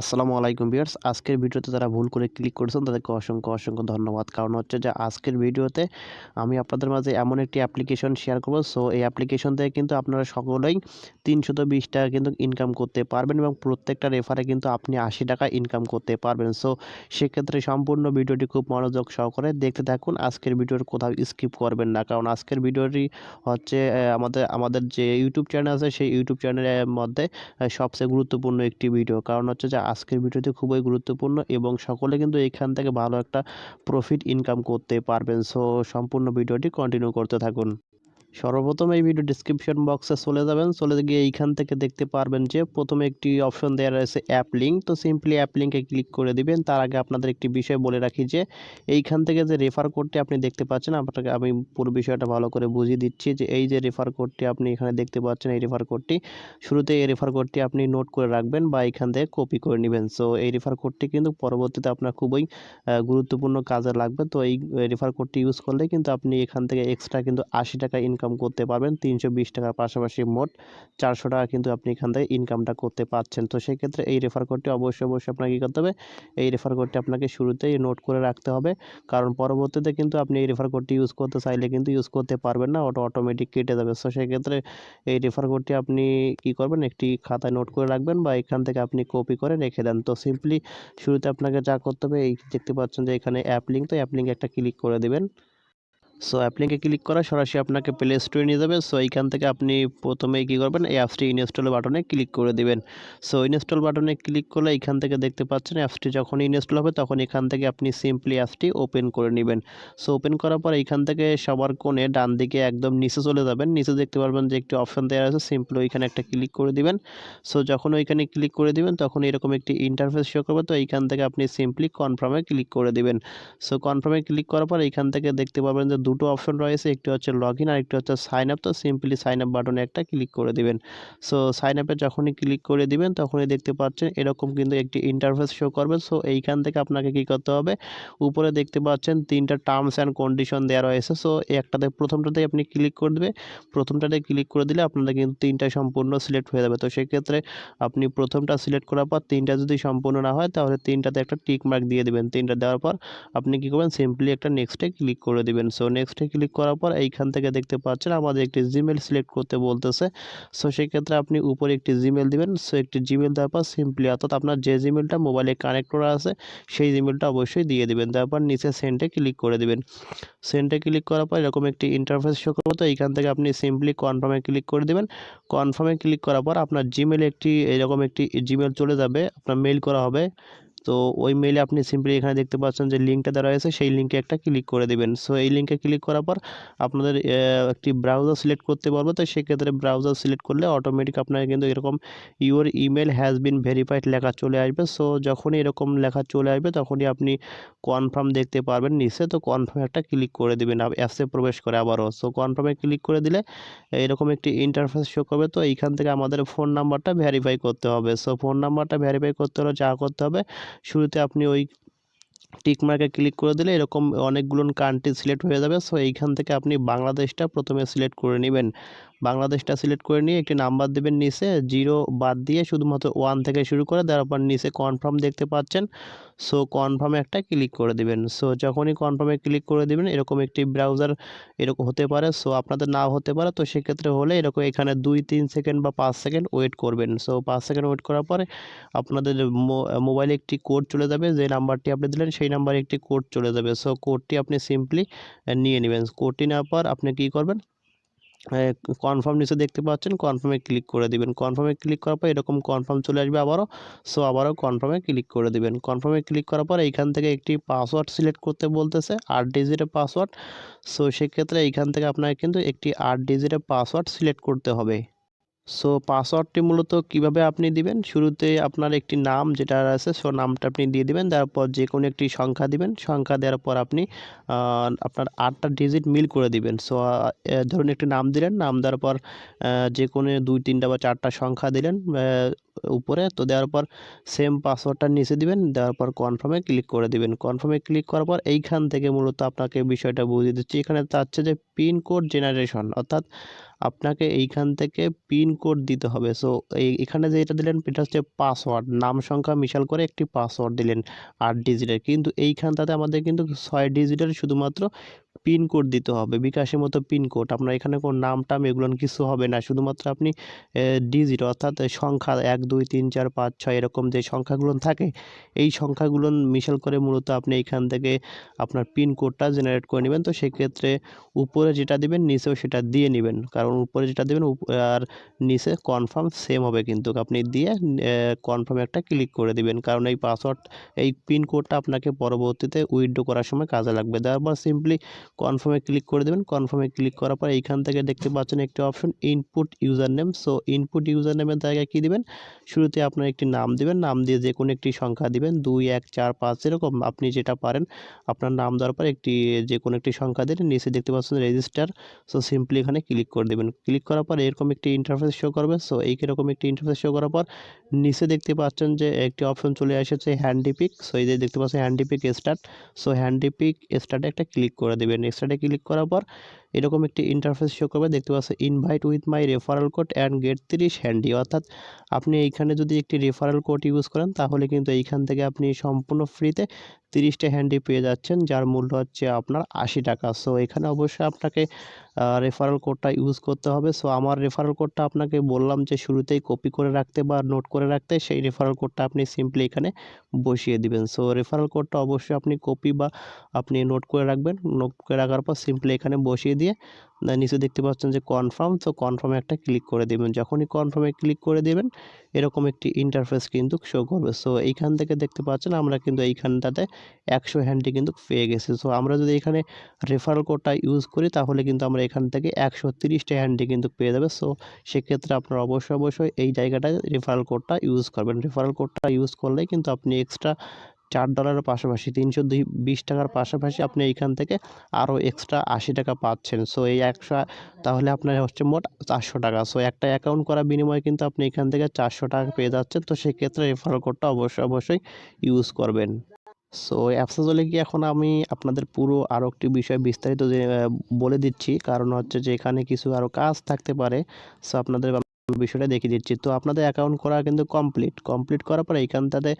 আসসালামু আলাইকুম ভিউয়ার্স। আজকের ভিডিওতে যারা ভুল করে ক্লিক করেছেন, তাদেরকে অসংখ্য অসংখ্য ধন্যবাদ। কারণ হচ্ছে যে আজকের ভিডিওতে আমি আপনাদের মাঝে এমন একটি অ্যাপ্লিকেশন শেয়ার করব। সো এই অ্যাপ্লিকেশন থেকে কিন্তু আপনারা সকলেই তিনশত বিশ টাকা কিন্তু ইনকাম করতে পারবেন এবং প্রত্যেকটা রেফারে কিন্তু আপনি আশি টাকা ইনকাম করতে পারবেন। সো সেক্ষেত্রে সম্পূর্ণ ভিডিওটি খুব মনোযোগ সহকারে দেখতে থাকুন। আজকের ভিডিওর কোথাও স্কিপ করবেন না। কারণ আজকের ভিডিওটি হচ্ছে আমাদের আমাদের যে ইউটিউব চ্যানেল আছে, সেই ইউটিউব চ্যানেলের মধ্যে সবচেয়ে গুরুত্বপূর্ণ একটি ভিডিও কারণ হচ্ছে যে আজকের ভিডিওতে খুবই গুরুত্বপূর্ণ এবং সকলে কিন্তু এখান থেকে ভালো একটা প্রফিট ইনকাম করতে পারবেন। সো সম্পূর্ণ ভিডিওটি কন্টিনিউ করতে থাকুন। সর্বপ্রথম এই ভিডিও ডিসক্রিপশন বক্সে চলে যাবেন। চলে গিয়ে এইখান থেকে দেখতে পারবেন যে প্রথমে একটি অপশন দেওয়া রয়েছে অ্যাপ লিঙ্ক তো সিম্পলি অ্যাপ লিঙ্কে ক্লিক করে দিবেন। তার আগে আপনাদের একটি বিষয় বলে রাখি যে এইখান থেকে যে রেফার কোডটি আপনি দেখতে পাচ্ছেন, আপনাকে আমি পুরো বিষয়টা ভালো করে বুঝিয়ে দিচ্ছি যে এই যে রেফার কোডটি আপনি এখানে দেখতে পাচ্ছেন, এই রেফার কোডটি শুরুতে এই রেফার কোডটি আপনি নোট করে রাখবেন বা এখান থেকে কপি করে নেবেন। সো এই রেফার কোডটি কিন্তু পরবর্তীতে আপনার খুবই গুরুত্বপূর্ণ কাজে লাগবে। তো এই রেফার কোডটি ইউজ করলে কিন্তু আপনি এখান থেকে এক্সট্রা কিন্তু আশি টাকা ইনকাম করতে পারবেন। তিনশো বিশ টাকার পাশাপাশি মোট চারশো টাকা কিন্তু আপনি এখান থেকে ইনকামটা করতে পারছেন তো সেক্ষেত্রে এই রেফার কোডটি অবশ্যই অবশ্যই আপনাকে কী করতে হবে? এই রেফার কোডটি আপনাকে শুরুতেই নোট করে রাখতে হবে। কারণ পরবর্তীতে কিন্তু আপনি এই রেফার কোডটি ইউজ করতে চাইলে কিন্তু ইউজ করতে পারবেন না, ওটা অটোমেটিক কেটে যাবে। সো সেক্ষেত্রে এই রেফার কোডটি আপনি কি করবেন? একটি খাতায় নোট করে রাখবেন বা এখান থেকে আপনি কপি করে রেখে দেন। তো সিম্পলি শুরুতে আপনাকে যা করতে হবে, এই দেখতে পাচ্ছেন যে এখানে অ্যাপ লিঙ্ক তো অ্যাপ লিঙ্কে একটা ক্লিক করে দেবেন। সো অ্যাপ ক্লিক করা সরাসরি আপনাকে প্লে স্টোরে নিয়ে যাবে। সো এইখান থেকে আপনি প্রথমেই কী করবেন? এই অ্যাপসটি ইনস্টল বাটনে ক্লিক করে দিবেন। সো ইনস্টল বাটনে ক্লিক করলে এখান থেকে দেখতে পাচ্ছেন অ্যাপসটি যখন ইনস্টল হবে তখন এখান থেকে আপনি সিম্পলি অ্যাপসটি ওপেন করে নেবেন। সো ওপেন করার পর এইখান থেকে সবার কোণে ডান দিকে একদম নিচে চলে যাবেন। নিচে দেখতে পারবেন যে একটি অপশন দেওয়া আছে সিম্পলি ওইখানে একটা ক্লিক করে দিবেন। সো যখন ওইখানে ক্লিক করে দিবেন তখন এরকম একটি ইন্টারফেস শো করবে। তো এইখান থেকে আপনি সিম্পলি কনফার্মে ক্লিক করে দিবেন। সো কনফার্মে ক্লিক করার পর এইখান থেকে দেখতে পাবেন যে দুটো অপশন রয়েছে, একটি হচ্ছে লগ ইন আর একটি হচ্ছে সাইন আপ তো সিম্পলি সাইন আপ বাটনে একটা ক্লিক করে দিবেন। সো সাইন আপে যখনই ক্লিক করে দিবেন, তখনই দেখতে পাচ্ছেন এরকম কিন্তু একটি ইন্টারফেস শো করবে। সো এইখান থেকে আপনাকে কি করতে হবে? উপরে দেখতে পাচ্ছেন তিনটা টার্মস অ্যান্ড কন্ডিশন দেওয়া রয়েছে। সো একটাতে প্রথমটাতে আপনি ক্লিক করে দেবে প্রথমটাতে ক্লিক করে দিলে আপনাদের কিন্তু তিনটা সম্পূর্ণ সিলেক্ট হয়ে যাবে। তো সেক্ষেত্রে আপনি প্রথমটা সিলেক্ট করার পর তিনটা যদি সম্পূর্ণ না হয়, তাহলে তিনটাতে একটা টিক মার্ক দিয়ে দেবেন। তিনটা দেওয়ার পর আপনি কি করবেন? সিম্পলি একটা নেক্সটে ক্লিক করে দিবেন। সো নেক্সটে ক্লিক করার পর এইখান থেকে দেখতে পাচ্ছেন আমাদের একটি জিমেল সিলেক্ট করতে বলতেছে। সো সেক্ষেত্রে আপনি উপরে একটি জিমেল দিবেন। সো একটি জিমেল দেওয়ার পর সিম্পলি অর্থাৎ আপনার যে জিমেলটা মোবাইলে কানেক্ট করা আছে, সেই জিমেলটা অবশ্যই দিয়ে দিবেন। তারপর নিচে সেন্টে ক্লিক করে দিবেন। সেন্টে ক্লিক করার পর এরকম একটি ইন্টারফেস শো করব। তো এইখান থেকে আপনি সিম্পলি কনফার্মে ক্লিক করে দেবেন। কনফার্মে ক্লিক করার পর আপনার জিমেলে একটি এরকম একটি জিমেল চলে যাবে। আপনার মেল করা হবে। তো ওই মেইলে আপনি সিম্পলি এখানে দেখতে পাচ্ছেন যে লিঙ্কটা দেওয়া রয়েছে, সেই লিঙ্কে একটা ক্লিক করে দেবেন। সো এই লিঙ্কে ক্লিক করার পর আপনাদের একটি ব্রাউজার সিলেক্ট করতে পারব। তো সেক্ষেত্রে ব্রাউজার সিলেক্ট করলে অটোমেটিক আপনার কিন্তু এরকম your email has been verified লেখা চলে আসবে। সো যখনই এরকম লেখা চলে আসবে, তখনই আপনি কনফার্ম দেখতে পারবেন নিচে। তো কনফার্ম একটা ক্লিক করে দেবেন অ্যাপসে প্রবেশ করে আবারও। সো কনফার্মে ক্লিক করে দিলে এরকম একটি ইন্টারফেস শো করবে। তো এইখান থেকে আমাদের ফোন নাম্বারটা ভেরিফাই করতে হবে। সো ফোন নাম্বারটা ভেরিফাই করতে হলে যা করতে হবে শুরুতে আপনি ওই টিক মার্কে ক্লিক করে দিলে এরকম অনেকগুলো কান্ট্রি সিলেক্ট হয়ে যাবে। সো এইখান থেকে আপনি বাংলাদেশটা প্রথমে সিলেক্ট করে নেবেন। বাংলাদেশটা সিলেক্ট করে নিয়ে একটি নাম্বার দেবেন নিচে জিরো বাদ দিয়ে শুধুমাত্র ওয়ান থেকে শুরু করে তারপর নিচে কনফার্ম দেখতে পাচ্ছেন। সো কনফার্মে একটা ক্লিক করে দিবেন। সো যখনই কনফার্মে ক্লিক করে দিবেন, এরকম একটি ব্রাউজার এরকম হতে পারে। সো আপনাদের নাও হতে পারে। তো সেক্ষেত্রে হলে এরকম এখানে দুই, তিন সেকেন্ড বা পাঁচ সেকেন্ড ওয়েট করবেন। সো পাঁচ সেকেন্ড ওয়েট করার পরে আপনাদের মোবাইলে একটি কোড চলে যাবে। যে নাম্বারটি আপনি দিলেন, সেই নাম্বারে একটি কোড চলে যাবে। সো কোডটি আপনি সিম্পলি নিয়ে নেবেন। কোডটি নেওয়ার পর আপনি কী করবেন? কনফার্ম নিচে দেখতে পাচ্ছেন কনফার্মে ক্লিক করে দিবেন। কনফার্মে ক্লিক করার পর এরকম কনফার্ম চলে আসবে আবারও। সো আবারও কনফার্মে ক্লিক করে দিবেন। কনফার্মে ক্লিক করার পর এইখান থেকে একটি পাসওয়ার্ড সিলেক্ট করতে বলতেছে, আট ডিজিটের পাসওয়ার্ড সো সেক্ষেত্রে এইখান থেকে আপনাকে কিন্তু একটি আট ডিজিটের পাসওয়ার্ড সিলেক্ট করতে হবে। সো পাসওয়ার্ডটি মূলত কীভাবে আপনি দিবেন? শুরুতে আপনার একটি নাম যেটা আছে সো নামটা আপনি দিয়ে দিবেন, তারপর যে কোনো একটি সংখ্যা দিবেন। সংখ্যা দেওয়ার পর আপনি আপনার আটটা ডিজিট মিল করে দিবেন। সো ধরুন একটি নাম দিলেন, নাম দেওয়ার পর যে কোনো দুই, তিনটা বা চারটা সংখ্যা দিলেন উপরে, তো দেওয়ার পর সেম পাসওয়ার্ডটা নিচে দিবেন, দেওয়ার পর কনফার্মে ক্লিক করে দিবেন। কনফার্মে ক্লিক করার পর এইখান থেকে মূলত আপনাকে বিষয়টা বুঝিয়ে দিচ্ছি। এখানে চাচ্ছে যে পিন কোড জেনারেশন অর্থাৎ আপনাকে এইখান থেকে পিন কোড দিতে হবে। সো এই, এখানে যে এটা দিলেন, এটা হচ্ছে পাসওয়ার্ড নাম সংখ্যা মিশাল করে একটি পাসওয়ার্ড দিলেন আট ডিজিটের কিন্তু এইখানটাতে আমাদের কিন্তু ছয় ডিজিটের শুধুমাত্র পিন কোড দিতে হবে। বিকাশের মতো পিন কোড আপনার এখানে কোনো নাম টাম এগুলো কিছু হবে না। শুধুমাত্র আপনি ডিজিট অর্থাৎ সংখ্যা এক, দুই, তিন, চার, পাঁচ, ছয় এরকম যে সংখ্যাগুলো থাকে, এই সংখ্যাগুলো মিশাল করে মূলত আপনি এইখান থেকে আপনার পিন কোডটা জেনারেট করে নেবেন। তো সেক্ষেত্রে উপরে যেটা দেবেন, নিচেও সেটা দিয়ে নেবেন। কারণ উপরে যেটা দেবেন আর নিচে কনফার্ম সেম হবে কিন্তু। আপনি দিয়ে কনফার্ম একটা ক্লিক করে দিবেন। কারণ এই পাসওয়ার্ড এই পিন কোডটা আপনাকে পরবর্তীতে উইথড্র করার সময় কাজে লাগবে। দেওয়ার পর সিম্পলি কনফার্মে ক্লিক করে দেবেন। কনফার্মে ক্লিক করার পর এইখান থেকে দেখতে পাচ্ছেন একটি option input user name so input user নেমের জায়গায় কী দেবেন? শুরুতে আপনার একটি নাম দেবেন। নাম দিয়ে যে কোনো একটি সংখ্যা দিবেন। দুই, এক, চার, পাঁচ, এরকম আপনি যেটা পারেন, আপনার নাম দেওয়ার পর একটি, যে কোনো একটি সংখ্যা দিন নিচে দেখতে পাচ্ছেন রেজিস্টার সো সিম্পলি এখানে ক্লিক করে দেবেন। ক্লিক করার পর এরকম একটি ইন্টারফেস শো করবে। সো এই রকম একটি ইন্টারফেস শো করার পর নিচে দেখতে পাচ্ছেন যে একটি অপশন চলে এসেছে হ্যান্ডিপিক সো এই যে দেখতে পাচ্ছেন হ্যান্ডিপিক স্টার্ট সো হ্যান্ডিপিক স্টার্টে একটা ক্লিক করে দেবেন। স্টার্টে ক্লিক করার পর এরকম একটি ইন্টারফেস শো করবে। দেখতে পাচ্ছেন invite with my referral code and get তিরিশ হ্যান্ডি অর্থাৎ আপনি এইখানে যদি একটি রেফারেল কোড ইউজ করেন, তাহলে কিন্তু এইখান থেকে আপনি সম্পূর্ণ ফ্রিতে তিরিশটা হ্যান্ডি পেয়ে যাচ্ছেন, যার মূল্য হচ্ছে আপনার আশি টাকা। সো এখানে অবশ্যই আপনাকে রেফারেল কোডটা ইউজ করতে হবে। সো আমার রেফারেল কোডটা আপনাকে বললাম যে, শুরুতেই কপি করে রাখতে বা নোট করে রাখতে, সেই রেফারেল কোডটা আপনি সিম্পলি এখানে বসিয়ে দিবেন। সো রেফারেল কোডটা অবশ্যই আপনি কপি বা আপনি নোট করে রাখবেন। নোট করে রাখার পর সিম্পলি এখানে বসিয়ে দিয়ে নিচে দেখতে পাচ্ছেন যে কনফার্ম তো কনফার্মে একটা ক্লিক করে দেবেন। যখনই কনফার্মে ক্লিক করে দেবেন, এরকম একটি ইন্টারফেস কিন্তু শো করবে। সো এইখান থেকে দেখতে পাচ্ছেন আমরা কিন্তু এইখানটাতে একশো হ্যান্ডি কিন্তু পেয়ে গেছি। সো আমরা যদি এখানে রেফারেল কোডটা ইউজ করি, তাহলে কিন্তু আমরা এখান থেকে একশো তিরিশটা হ্যান্ডি কিন্তু পেয়ে যাবে। সো সেক্ষেত্রে আপনার অবশ্যই অবশ্যই এই জায়গাটায় রেফারেল কোডটা ইউজ করবেন। রেফারেল কোডটা ইউজ করলেই কিন্তু আপনি এক্সট্রা চার ডলারের পাশাপাশি তিনশো দুই বিশ টাকার পাশাপাশি আপনি এইখান থেকে আরও এক্সট্রা আশি টাকা পাচ্ছেন। সো এই একশো তাহলে আপনার হচ্ছে মোট চারশো টাকা। সো একটা অ্যাকাউন্ট করার বিনিময়ে কিন্তু আপনি এখান থেকে চারশো টাকা পেয়ে যাচ্ছেন। তো সেক্ষেত্রে রেফারেল কোডটা অবশ্যই অবশ্যই ইউজ করবেন। সো অ্যাপসে চলে গিয়ে এখন আমি আপনাদের পুরো আরও একটি বিষয় বিস্তারিত বলে দিচ্ছি। কারণ হচ্ছে যে, এখানে কিছু আরও কাজ থাকতে পারে। সো আপনাদের বিষয়টা দেখিয়ে দিচ্ছি। তো আপনাদের অ্যাকাউন্ট করা কিন্তু কমপ্লিট কমপ্লিট করার পরে এইখানটাতে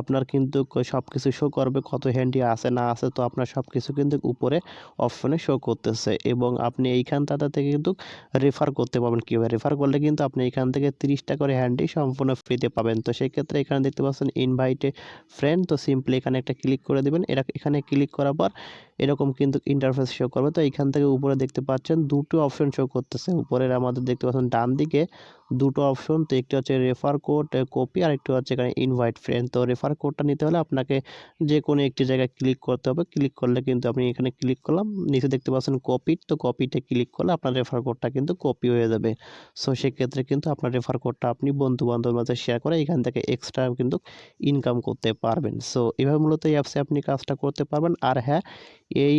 আপনার কিন্তু সব কিছু শো করবে কত হ্যান্ডি আছে, না আছে। তো আপনার সব কিছু কিন্তু উপরে অপশনে শো করতেছে এবং আপনি এইখানটাতে থেকে কিন্তু রেফার করতে পারবেন কীভাবে। রেফার করলে কিন্তু আপনি এখান থেকে তিরিশটা করে হ্যান্ডি সম্পূর্ণ ফ্রিতে পাবেন। তো সেই ক্ষেত্রে এখানে দেখতে পাচ্ছেন ইনভাইটে ফ্রেন্ড তো সিম্পলি এখানে একটা ক্লিক করে দেবেন। এরা, এখানে ক্লিক করার পর এরকম কিন্তু ইন্টারফেস শো করবে। তো এইখান থেকে উপরে দেখতে পাচ্ছেন দুটো অপশন শো করতেছে। উপরের আমাদের দেখতে পাচ্ছেন ডান দিকে দুটো অপশন তো একটি হচ্ছে রেফার কোড কপি আর একটি হচ্ছে এখানে ইনভাইট ফ্রেন্ড তো রেফার কোডটা নিতে হলে আপনাকে যে কোনো একটি জায়গায় ক্লিক করতে হবে। ক্লিক করলে কিন্তু আপনি এখানে ক্লিক করলাম, নিচে দেখতে পাচ্ছেন কপি তো কপিতে ক্লিক করলে আপনার রেফার কোডটা কিন্তু কপি হয়ে যাবে। সো সেক্ষেত্রে কিন্তু আপনার রেফার কোডটা আপনি বন্ধু বান্ধবের মাঝে শেয়ার করে এখান থেকে এক্সট্রা কিন্তু ইনকাম করতে পারবেন। সো এভাবে মূলত এই অ্যাপসে আপনি কাজটা করতে পারবেন। আর হ্যাঁ এই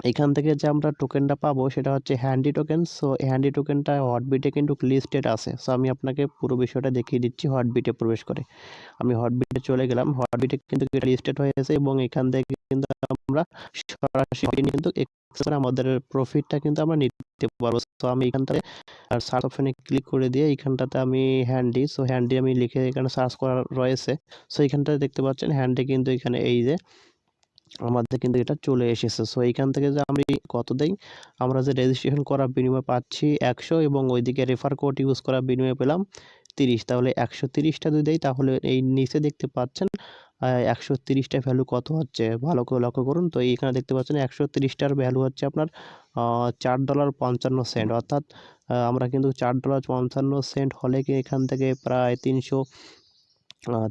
এখান থেকে যে আমরা টোকেনটা পাবো সেটা হচ্ছে হ্যান্ডি টোকেন সো হ্যান্ডি টোকেনটা হটবিটে কিন্তু লিস্টেড আছে। সো আমি আপনাকে পুরো বিষয়টা দেখিয়ে দিচ্ছি হটবিটে প্রবেশ করে। আমি হটবিটে চলে গেলাম হটবিটে কিন্তু লিস্টেড হয়েছে এবং এখান থেকে কিন্তু আমরা সরাসরি কিন্তু আমাদের প্রফিটটা কিন্তু আমরা নিতে পারব। সো আমি এখান থেকে আর সার্চ অপশনে ক্লিক করে দিয়ে এইখানটাতে আমি হ্যান্ডি সো হ্যান্ডি আমি লিখে এখানে সার্চ করা রয়েছে। সো এইখানটাতে দেখতে পাচ্ছেন হ্যান্ডি কিন্তু এখানে এই যে আমাদের কিন্তু এটা চলে এসেছে। সো এইখান থেকে যে আমি কত দেই? আমরা যে রেজিস্ট্রেশন করার বিনিময়ে পাচ্ছি একশো এবং ওইদিকে রেফার কোড ইউজ করার বিনিময়ে পেলাম তিরিশ। তাহলে একশো তিরিশটা যদি দেয় তাহলে এই নিচে দেখতে পাচ্ছেন একশো তিরিশটা ভ্যালু কত হচ্ছে? ভালো করে লক্ষ্য করুন। তো এইখানে দেখতে পাচ্ছেন একশো তিরিশটার ভ্যালু হচ্ছে আপনার চার ডলার পঞ্চান্ন সেন্ট। অর্থাৎ আমরা কিন্তু চার ডলার পঞ্চান্ন সেন্ট হলে কি এখান থেকে প্রায় তিনশো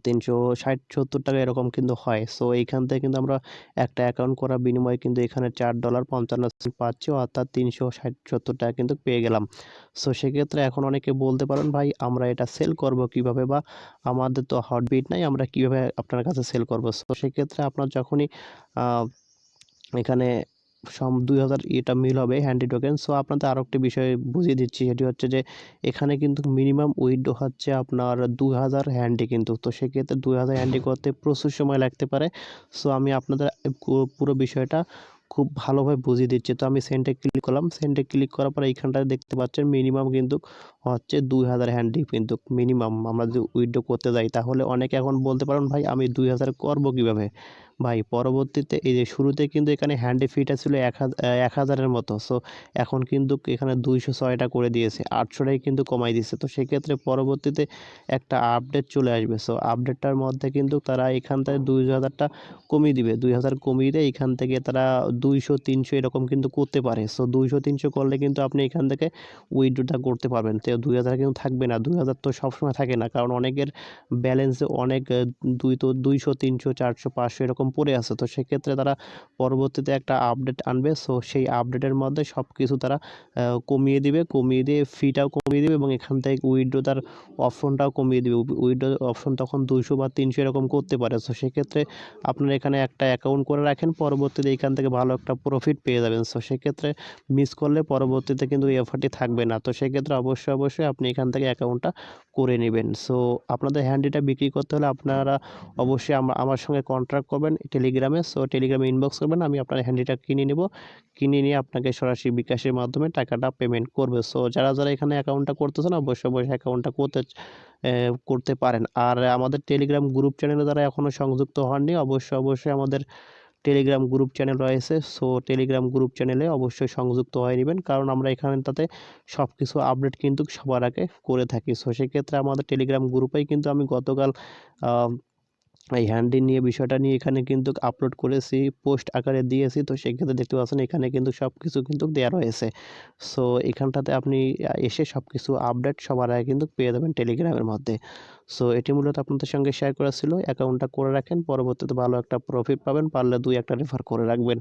তিনশো ষাট, সত্তর টাকা এরকম কিন্তু হয়। সো এইখান থেকে কিন্তু আমরা একটা অ্যাকাউন্ট করার বিনিময়ে কিন্তু এখানে চার ডলার পঞ্চান্ন সেন্ট পাচ্ছি, অর্থাৎ তিনশো ষাট, সত্তর টাকা কিন্তু পেয়ে গেলাম। সো সেক্ষেত্রে এখন অনেকে বলতে পারেন, ভাই, আমরা এটা সেল করব কীভাবে বা আমাদের তো হটবিট নাই, আমরা কীভাবে আপনার কাছে সেল করব? সো সেক্ষেত্রে আপনার যখনই এখানে সম দুই হাজার এটা মিল হবে হ্যান্ডি টোকেন সো আপনাদের আরও একটি বিষয় বুঝিয়ে দিচ্ছি, সেটি হচ্ছে যে, এখানে কিন্তু মিনিমাম উইথড্র হচ্ছে আপনার দুই হাজার হ্যান্ডি কিন্তু। তো সেক্ষেত্রে দুই হাজার হ্যান্ডি করতে প্রচুর সময় লাগতে পারে। সো আমি আপনাদের পুরো বিষয়টা খুব ভালোভাবে বুঝিয়ে দিচ্ছি। তো আমি সেন্টে ক্লিক করলাম। সেন্টে ক্লিক করার পরে এইখানটায় দেখতে পাচ্ছেন মিনিমাম কিন্তু হচ্ছে দুই হাজার হ্যান্ডি কিন্তু মিনিমাম আমরা যদি উইথড্র করতে যাই, তাহলে অনেকে এখন বলতে পারেন, ভাই, আমি দুই হাজার করব কীভাবে? ভাই, পরবর্তীতে এই যে শুরুতে কিন্তু এখানে হ্যান্ডি ফিটা ছিল এক এক হাজারের মতো। সো এখন কিন্তু এখানে দুইশো ছয়টা করে দিয়েছে। আটশোটাই কিন্তু কমাই দিয়েছে তো সেক্ষেত্রে পরবর্তীতে একটা আপডেট চলে আসবে। সো আপডেটটার মধ্যে কিন্তু তারা এখান থেকে দুই হাজারটা কমিয়ে দিবে। দুই হাজার কমিয়ে দিয়ে এখান থেকে তারা দুইশো তিনশো এরকম কিন্তু করতে পারে। সো দুইশো তিনশো করলে কিন্তু আপনি এখান থেকে উইথড্রটা করতে পারবেন। তো দুই হাজার কিন্তু থাকবে না। দুই হাজার তো সবসময় থাকে না। কারণ অনেকের ব্যালেন্সে অনেক, দুই তো দুইশো তিনশো, চারশো, পাঁচশো এরকম পড়ে আছে। তো সেক্ষেত্রে তারা পরবর্তীতে একটা আপডেট আনবে। সো সেই আপডেটের মধ্যে সব কিছু তারা কমিয়ে দিবে। কমিয়ে দিয়ে ফিটাও কমিয়ে দিবে এবং এখান থেকে উইথড্র তার অপশনটাও কমিয়ে দিবে। উইথড্র অপশন তখন দুইশো বা তিনশো এরকম করতে পারে। সো সেক্ষেত্রে আপনারা এখানে একটা অ্যাকাউন্ট করে রাখেন। পরবর্তীতে এখান থেকে ভালো একটা প্রফিট পেয়ে যাবেন। সো সেক্ষেত্রে মিস করলে পরবর্তীতে কিন্তু এই অফারটি থাকবে না। তো সেক্ষেত্রে অবশ্যই অবশ্যই আপনি এখান থেকে অ্যাকাউন্টটা করে নেবেন। সো আপনাদের হ্যান্ডিটা বিক্রি করতে হলে আপনারা অবশ্যই আমার সঙ্গে কন্ট্যাক্ট করবেন। টেলিগ্রামে সো টেলিগ্রামে ইনবক্স করবেন, আমি আপনার হ্যান্ডিটা কিনে নেব। কিনে নিয়ে আপনাকে সরাসরি বিকাশের মাধ্যমে টাকাটা পেমেন্ট করবে। সো যারা যারা এখানে অ্যাকাউন্টটা করতেছেন, অবশ্যই অবশ্যই অ্যাকাউন্টটা করতে করতে পারেন। আর আমাদের টেলিগ্রাম গ্রুপ চ্যানেলে যারা এখনও সংযুক্ত হননি, অবশ্যই অবশ্যই আমাদের টেলিগ্রাম গ্রুপ চ্যানেল রয়েছে। সো টেলিগ্রাম গ্রুপ চ্যানেলে অবশ্যই সংযুক্ত হয়ে নেবেন, কারণ আমরা এখানে তাতে সব কিছু আপডেট কিন্তু সবার আগে করে থাকি। সো সেক্ষেত্রে আমাদের টেলিগ্রাম গ্রুপেই কিন্তু আমি গতকাল এই হ্যান্ডি নিয়ে বিষয়টা নিয়ে এখানে কিন্তু আপলোড করেছি পোস্ট আকারে দিয়েছি। তো সেক্ষেত্রে দেখতে পাচ্ছেন এখানে কিন্তু সব কিছু কিন্তু দেওয়া রয়েছে। সো এখানটাতে আপনি এসে সব কিছু আপডেট সবার আগে কিন্তু পেয়ে যাবেন টেলিগ্রামের মধ্যে। সো এটি মূলত আপনাদের সঙ্গে শেয়ার করা ছিল। অ্যাকাউন্টটা করে রাখেন, পরবর্তীতে ভালো একটা প্রফিট পাবেন, পারলে দুই একটা রেফার করে রাখবেন।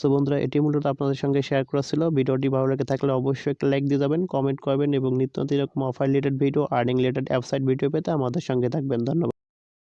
সো বন্ধুরা, এটি মূলত আপনাদের সঙ্গে শেয়ার করা ছিল। ভিডিওটি ভালো লেগে থাকলে অবশ্যই একটা লাইক দিয়ে যাবেন কমেন্ট করবেন এবং নিত্য এরকম offer related video earning related website video পেতে আমাদের সঙ্গে থাকবেন। ধন্যবাদ।